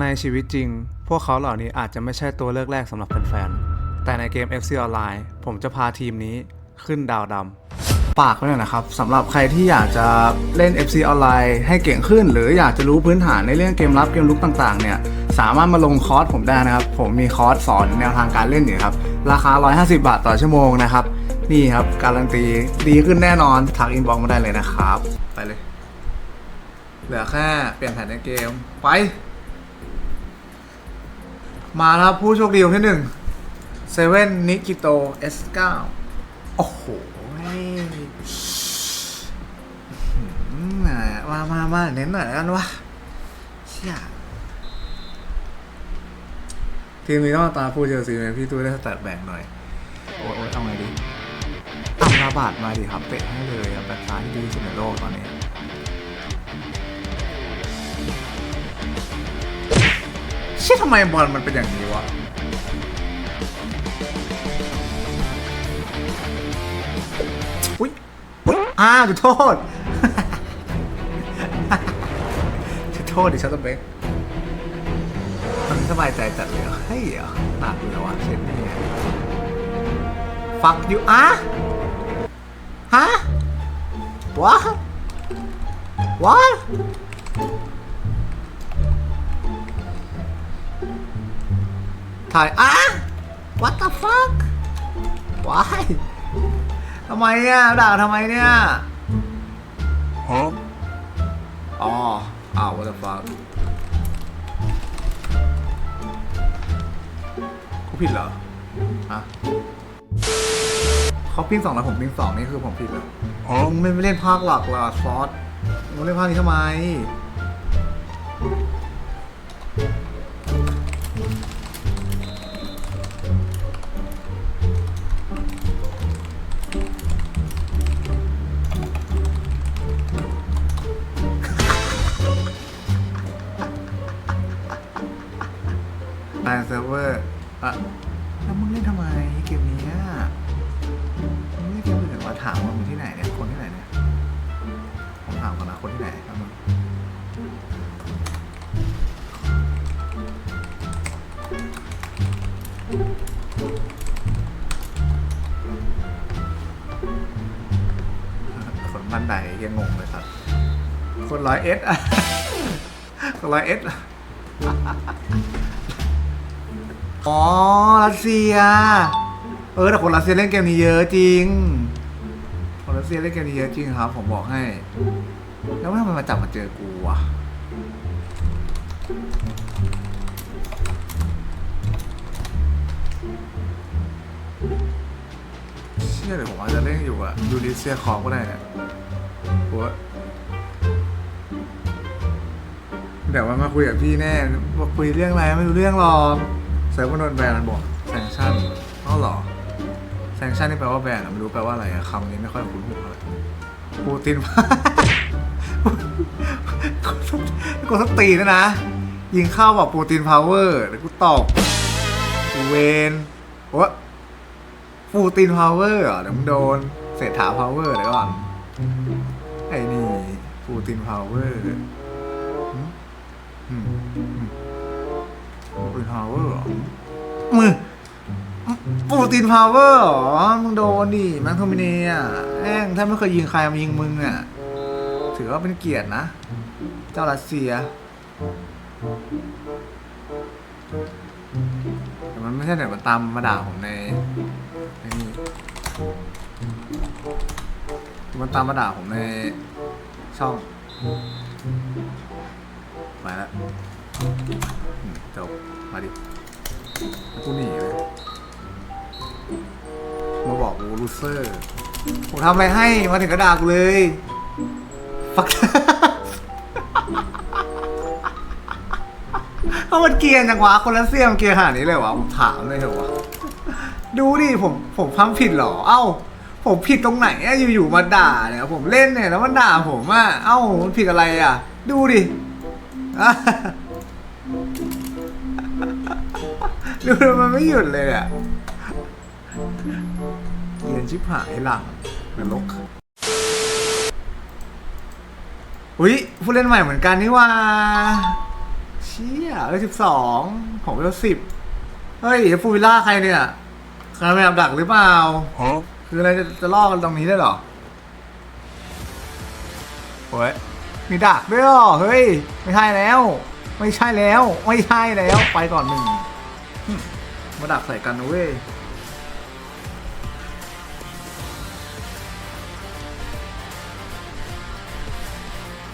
ในชีวิตจริง พวกเขาเหล่านี้อาจจะไม่ใช่ตัวเลือกแรกสำหรับแฟนๆ แต่ในเกม FC Online ผมจะพาทีมนี้ขึ้นดาวดำฝากไว้หน่อยนะครับสำหรับใครที่อยากจะเล่น FC Online ให้เก่งขึ้น หรืออยากจะรู้พื้นฐานในเรื่องเกมรับเกมลุกต่างๆ เนี่ยสามารถมาลงคอร์สผมได้นะครับ ผมมีคอร์สสอนแนวทางการเล่นอยู่ครับ ราคา 150 บาทต่อชั่วโมงนะครับ นี่ครับการันตีดีขึ้นแน่นอนทักอินบ็อกมาได้เลยนะครับ ไปเลย เหลือแค่เปลี่ยนแผนในเกมไป มาแล้วครับผู้โชคดีคนที่หนึ่งเซเว่นนิกิโต S9 โอ้โหมมามามาเน้นหน่อยแล้วกันวะเชี่ยทีมนี้ต้องตาผู้เชลซีไหมพี่ตู้ได้สแตทแบ่งหน่อย โอ้ยโอ้ยเอาไงดีอัมราบาดมาดิครับ เตะให้เลยแบ็คซ้ายที่ดีสุดในโลกตอนนี้ เชี่ยทำไมบอลมันเป็นอย่างนี้วะอุ้ยอุ๊ยอ้าวจุดโทษจุดโทษดิชัตเตอร์เบกมันสบายใจจัดเลยเฮ้ยเหรอหนักเลยว่ะเช่นนี้ฟักอยู่อะฮะวะวะ ถ่ายอะ what the fuck why ทำไมอะด่าทำไมเนี่ยฮะอ๋ออ้าว what the fuck กูผิดเหรอฮะเขาปิ้งสองแล้วผมปิ้งสองนี่คือผมผิดเหรอฮะมึงไม่เล่นภาคหลักเหรอซอสมึงเล่นภาคนี้ทำไม ไอเซิร์ฟเวอร์อะแล้วมึงเล่นทำไมเกมนี้อะมึงเล่นเกมอื่นมาถามว่ามึงที่ไหนเนี่ย คนที่ไหนเนี่ย ผมถามก่อนนะคนที่ไหนครับมึงคนบ้านใดยังงงเลยครับ คนร้อยเอสอะคนร้อยเอส อ๋อ รัสเซีย เออแต่คนรัสเซียเล่นเกมนี้เยอะจริง คนรัสเซียเล่นเกมนี้เยอะจริงครับ ผมบอกให้ แล้วทำไมมาจับมาเจอกูวะเชื่อเดี๋ยวผมอาจจะเล่นอยู่อะยูริเซียคอก็ได้เนี่ยกูว่าเดี๋ยวมันมาคุยกับพี่แน่บอกคุยเรื่องอะไรไม่รู้เรื่องหรอก เซิร์ฟมันโดนแบนมันบอกแซงชั่นอ้าวเหรอแซงชั่นนี่แปลว่าแบนอไม่รู้แปลว่าอะไรอะคำนี้ไม่ค่อยคุ้นหูเลยปูตินกูสตีนะนะ ยิงเข้าแบบปูตินพาวเวอร์แล้วกูตอกเวนโอ้ปูตินพาวเวอร์เหรอเดี๋ยวมึงโดนเศรษฐาพาวเวอร์เดี๋ยวก่อนไอ้นี่ปูตินพาวเวอร์ ปูตินพาวเวอร์เหรอมือปูตินพาวเวอร์เหรอ มึงโดนดิแมงโทมิเนียแม่งถ้าไม่เคยยิงใครมายิงมึงอะ ถือว่าเป็นเกียรตินะ เจ้ารัสเซียแต่มันไม่ใช่เดี๋ยวมันตามมาด่าผมในในนี่มันตามมาด่าผมในช่องมาแล้วจบ มาดิกูหนีเลยมาบอกกูลูเซอร์ผมทำอะไรให้มาถึงกระดาษกูเลยฟักเอามันเกียนจังวะคนละเซียมเกียนขนาดนี้เลยวะผมถามเลยเหรอวะดูดิผมผมทำผิดหรอ เอ้า ผมผิดตรงไหนอะอยู่ๆมาด่าเนี่ยผมเล่นเนี่ยแล้วมันด่าผมอะเอ้ามันผิดอะไรอะดูดิ ดูมันไม่หยุดเลยอะเรียนชิบหายหลังนรกอุ้ยผู้เล่นใหม่เหมือนกันนี่ว่า เชชี่ยเลขสิบสองผมเลขสิบเฮ้ยฟูวิลล่าใครเนี่ยใครไปแอบดักหรือเปล่า Huh? คืออะไรจะจะล่อกันตรงนี้ได้เหรอโอ้ยมีดักด้วยเหรอเฮ้ย ไม่ใช่แล้ว ไม่ใช่แล้ว ไม่ใช่แล้ว ไปก่อนหนึ่งหึ มาดักใส่กันนะเว้ย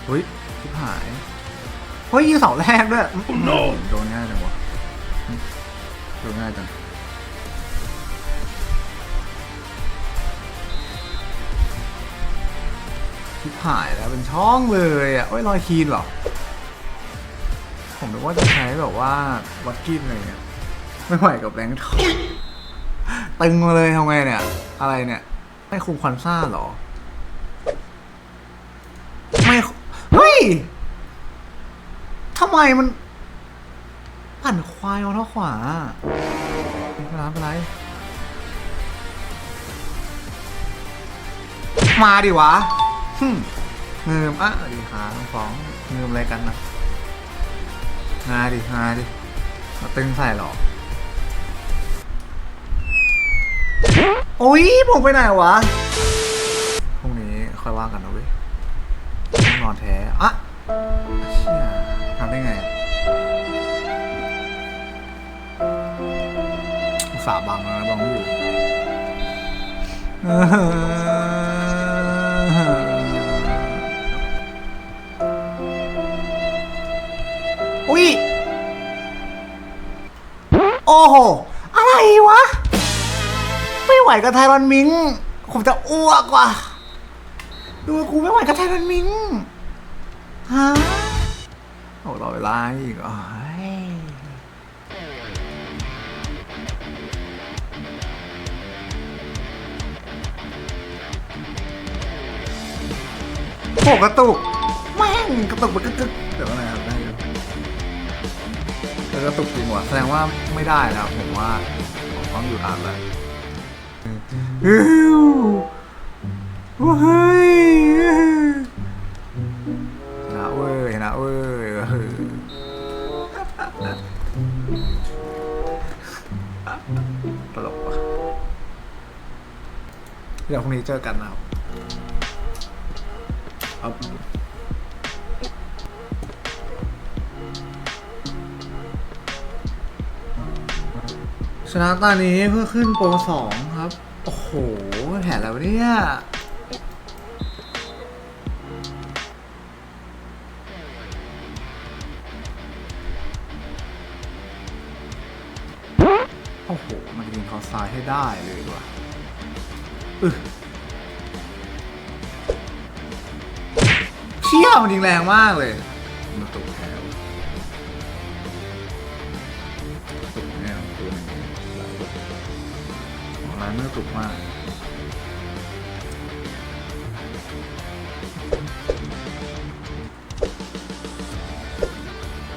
เฮ้ยชิบหาย เฮ้ยยิงเสาแรกด้วย Oh no โดนง่ายจังวะหึโดนง่ายจังชิบหายแล้วเป็นช่องเลยอะเอ้ยรอยคีนเหรอ ผมนึกว่าจะใช้แบบว่าวัดกินอะไรเงี้ย ไม่ไหวกับแรงทองตึงมาเลยทำไงเนี่ย อะไรเนี่ยไม่คุมควันซ่าหรอ ไม่เฮ้ยทำไมมันปั่นควายเอาเท้าขวาไม่เป็นไรไม่เป็นไรมาดิวะหึ่มเงิมอะดีขาทั้งสองเงิมอะไรกันนะงาดิงาดิมาตึงใส่หรอ โอ้ยผมไปไหนวะพรุ่งนี้ค่อยว่ากันนะเว้ยต้องนอนแท้อะเชี่ยทำได้ไงอุตสาห์บังแล้วนะบังไม่อยู่ ไหวกับไทยรันมิง ผมจะอ้วกว่ะดูกูไม่ไหวกับไทยรันมิงฮะโอ้รอเวลาอีกเหรอเฮ้ยโอ้กระตุกแม่งกระตุกมันกึกกึกเดี๋ยวอะไรครับได้อยู่แต่กระตุกจริงว่ะแสดงว่าไม่ได้แล้วผมว่าผมต้องอยู่อ่านแล้ว อื้อเฮ้ยชนะเว้ยชนะเว้ยตลกว่ะเดี๋ยวพรุ่งนี้เจอกันนะครับครับชนะตอนนี้เพื่อขึ้นโปรสอง โอ้โหแผนแล้วเนี่ย โอ้โห มันยิงเขาซ้ายให้ได้เลยว่ะอึเชี่ยมันยิงแรงมากเลย ของร้านเมื่อตกมาก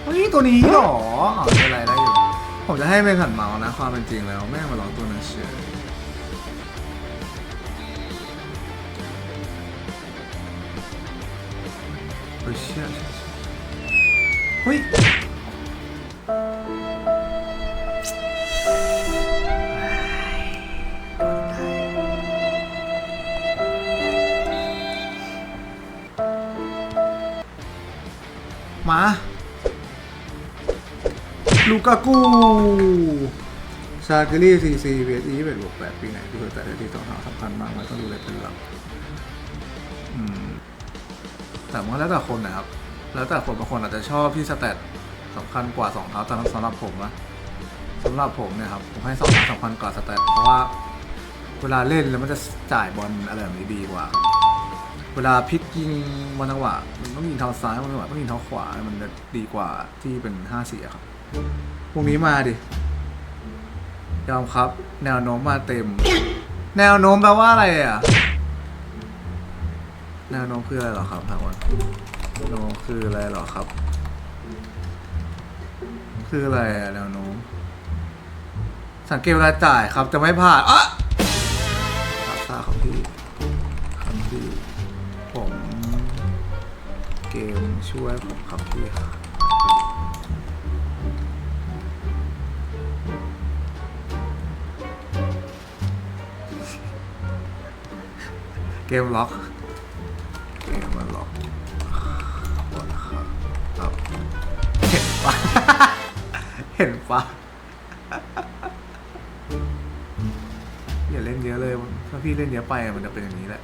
เฮ้ยตัวนี้หรออ๋อไม่เป็นไรได้อยู่ ผมจะให้เป็นขันเมาส์นะ ความเป็นจริงแล้ว แม่งมาลองตัวนั้นเชี่ยเชี่ยเชี่ยเฮ้ย มาลูกากูซาเกอรี่ซีซีเวทีเป็นบวกแปดปีไหนที่เคยแต่ได้ที่ต้องหาสำคัญมากมันต้องดูเลยเป็นหลักแต่ว่าแล้วแต่คนนะครับ แล้วแต่คนบางคนอาจจะชอบที่สแตทสำคัญกว่าสองเท้าแต่สำหรับผมนะสำหรับผมเนี่ยครับผมให้สองเท้าสำคัญกว่าสแตทเพราะว่าเวลาเล่นแล้วมันจะจ่ายบอลอะไรแบบนี้ดีกว่า เวลาพลิกยิงบอลจังหวะมันต้องยิงเท้าซ้ายบอลจังหวะต้องยิงเท้าขวา มันจะดีกว่าที่เป็นห้าสี่ครับพรุ่งนี้มาดิ ยอมครับ แนวโน้มมาเต็ม แนวโน้มแปลว่าอะไรอะ แนวโน้มคืออะไรหรอครับทางวันโน้มคืออะไรหรอครับ คืออะไรอะแนวโน้ม สังเกตเวลาจ่ายครับจะไม่ผ่านอะ เกมช่วยผมครับพี่ค่ะเกมล็อก เกมมันล็อกบอะครับครับเห็นปะเห็นปะอย่าเล่นเยอะเลย ถ้าพี่เล่นเยอะไปมันจะเป็นอย่างนี้แหละ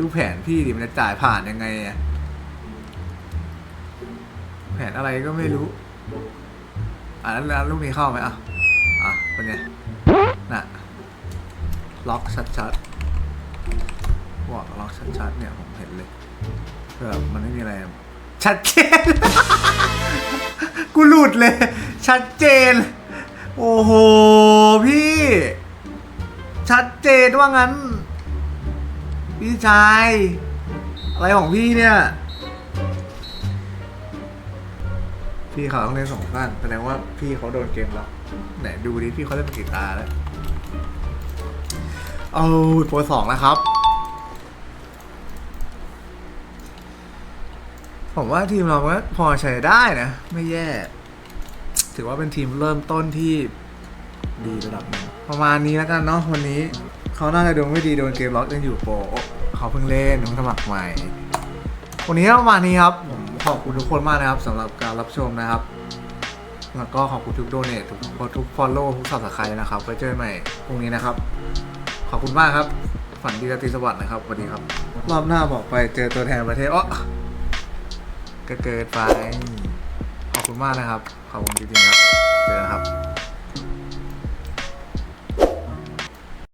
ดูแผนพี่ดิมันจะจ่ายผ่านยังไงอะ ผนอะไรก็ไม่รู้อะแล้วแล้วลูกนี้เข้าไหมอะอะเป็นไงน่ะล็อกชัดๆบอกล็อกชัดๆเนี่ยผมเห็นเลยแบบมันไม่มีอะไร ชัดเจน กูหลุดเลย ชัดเจน โอ้โห พี่ ชัดเจนว่างั้น พี่ชาย อะไรของพี่เนี่ย พี่เขาต้องเล่นสองข้างแสดงว่าพี่เขาโดนเกมแล้วไหนดูดิพี่เขาเล่นกี่ตาแล้วเอาโปรสองแล้วครับ ผมว่าทีมเราก็พอใช้ได้นะ ไม่แย่ ถือว่าเป็นทีมเริ่มต้นที่ดีระดับหนึงประมาณนี้แล้วกันเนาะวันนี้เขาน่าจะดวงไม่ดีโดนเกมล็อกยังอยู่โปรเขาเพิ่งเล่นเพิ่งสมัครใหม่ วันนี้ประมาณนี้ครับ ขอบคุณทุกคนมากนะครับสำหรับการรับชมนะครับ แล้วก็ขอบคุณทุกโดเนททุกทุกฟอลโล่ทุกสับสไครต์นะครับไว้เจอใหม่พรุ่งนี้นะครับ ขอบคุณมากครับ ฝันดีราตรีสวัสดิ์นะครับสวัสดีครับ รอบหน้าบอกไปเจอตัวแทนประเทศอ๋อก็เกิดไปขอบคุณมากนะครับ ขอบคุณจริงๆครับ เจอกันครับ